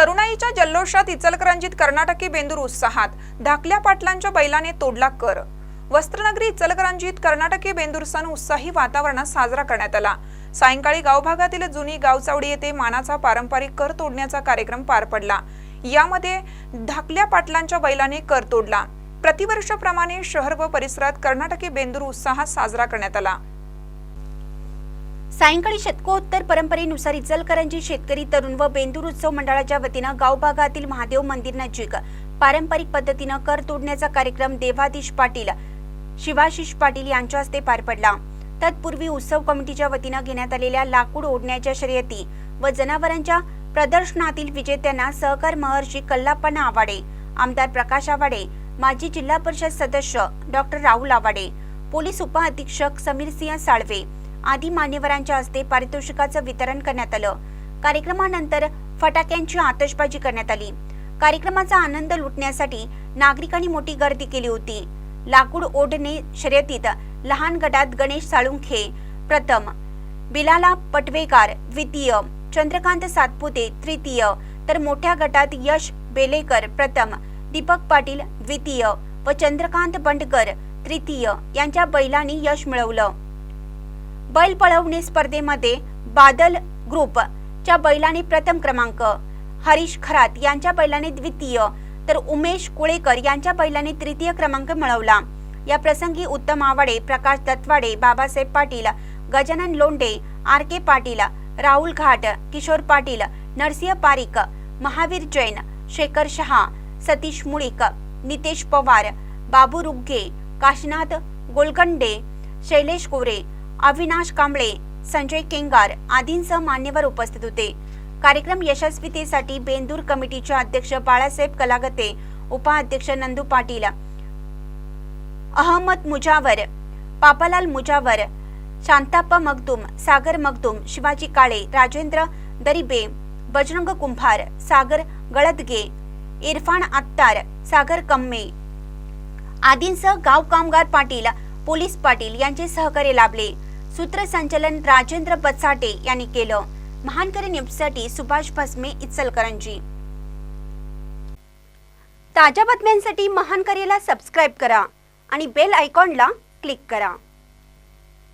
तरुणाईच्या जल्लोषात इचलकरंजीत कर्नाटकी बेंदूर उत्साहात. धाकल्या पाटलांच्या बैलाने तोडला कर. वस्त्रनगरी इचलकरंजीत कर्नाटकी बेंदूर सण उत्साही वातावरणात साजरा करण्यात आला. सायंकाळी गावभागातील जुनी गावचावडी येथे मानाचा पारंपरिक कर तोडण्याचा कार्यक्रम पार पडला. यामध्ये धाकल्या पाटलांच्या बैलाने कर तोडला. प्रतिवर्षाप्रमाणे शहर व परिसरात कर्नाटकी बेंदूर उत्साहात साजरा करण्यात आला. सायंकाळी शतकोत्तर परंपरेनुसार इचलकरंजी शेतकरी तरुण व बेंदूर उत्सव मंडळाच्या वतीनं गाव भागातील महादेव मंदिर नजीक पारंपरिक पद्धतीनं कर तोडण्याचा कार्यक्रम देवाधीश पाटील शिवाशिष पाटील यांच्या हस्ते पार पडला. तत्पूर्वी उत्सव कमिटीच्या वतीनं घेण्यात आलेल्या लाकूड ओढण्याच्या शर्यती व जनावरांच्या प्रदर्शनातील विजेत्यांना सहकार महर्षी कल्लाप्पा आवाडे आमदार प्रकाश आवाडे माजी जिल्हा परिषद सदस्य डॉक्टर राहुल आवाडे पोलीस उपअधीक्षक समीर सिंह साळवे आदी मान्यवरांच्या हस्ते पारितोषिकाचं वितरण करण्यात आलं. कार्यक्रमानंतर फटाक्यांची आतषबाजी करण्यात आली. कार्यक्रमाचा आनंद लुटण्यासाठी नागरिकांनी मोठी गर्दी केली होती. लाकूड ओढणे शर्यतीत लहान गटात गणेश साळुंखे प्रथम बिलाला पटवेकार द्वितीय चंद्रकांत सातपुते तृतीय तर मोठ्या गटात यश बेलेकर प्रथम दीपक पाटील द्वितीय व चंद्रकांत बंडकर तृतीय यांच्या बैलांनी यश मिळवलं. बैल पळवणे स्पर्धेमध्ये बादल ग्रुप च्या बैलाने प्रथम क्रमांक. हरीश खरात यांच्या बैलाने द्वितीय तर उमेश कुळेकर यांच्या बैलाने तृतीय क्रमांक मिळवला. या प्रसंगी उत्तम आवाडे प्रकाश दत्वाडे बाबासाहेब पाटील गजानन लोंडे आर के पाटील राहुल घाट किशोर पाटील नरसिंह पारिक महावीर जैन शेखर शहा सतीश मुळीक नितेश पवार बाबू रुग्गे काशीनाथ गोलगंडे शैलेश गोरे अविनाश कांबळे संजय केंगार आदींसह मान्यवर उपस्थित होते. कार्यक्रम यशस्वीतेसाठी बेंदूर कमिटीचे अध्यक्ष बाळासाहेब कलागते उपाध्यक्ष नंदू पाटील अहमद मुजावर पापालाल मुजावर शांताप्पा मगदूम सागर मगदूम शिवाजी काळे राजेंद्र दरिबे बजरंग कुंभार सागर गळदगे इरफान आत्तार सागर कम्मे आदींसह गाव कामगार पाटील पोलीस पाटील यांचे सहकार्य लाभले. सूत्रसंचालन राजेंद्र बचाटे यांनी केलं. महानकरी न्यूजसाठी सुभाष भस्मे इचलकरंजी. ताज्या बातम्यांसाठी महानकरीला सबस्क्राईब करा आणि बेल आयकॉनला क्लिक करा.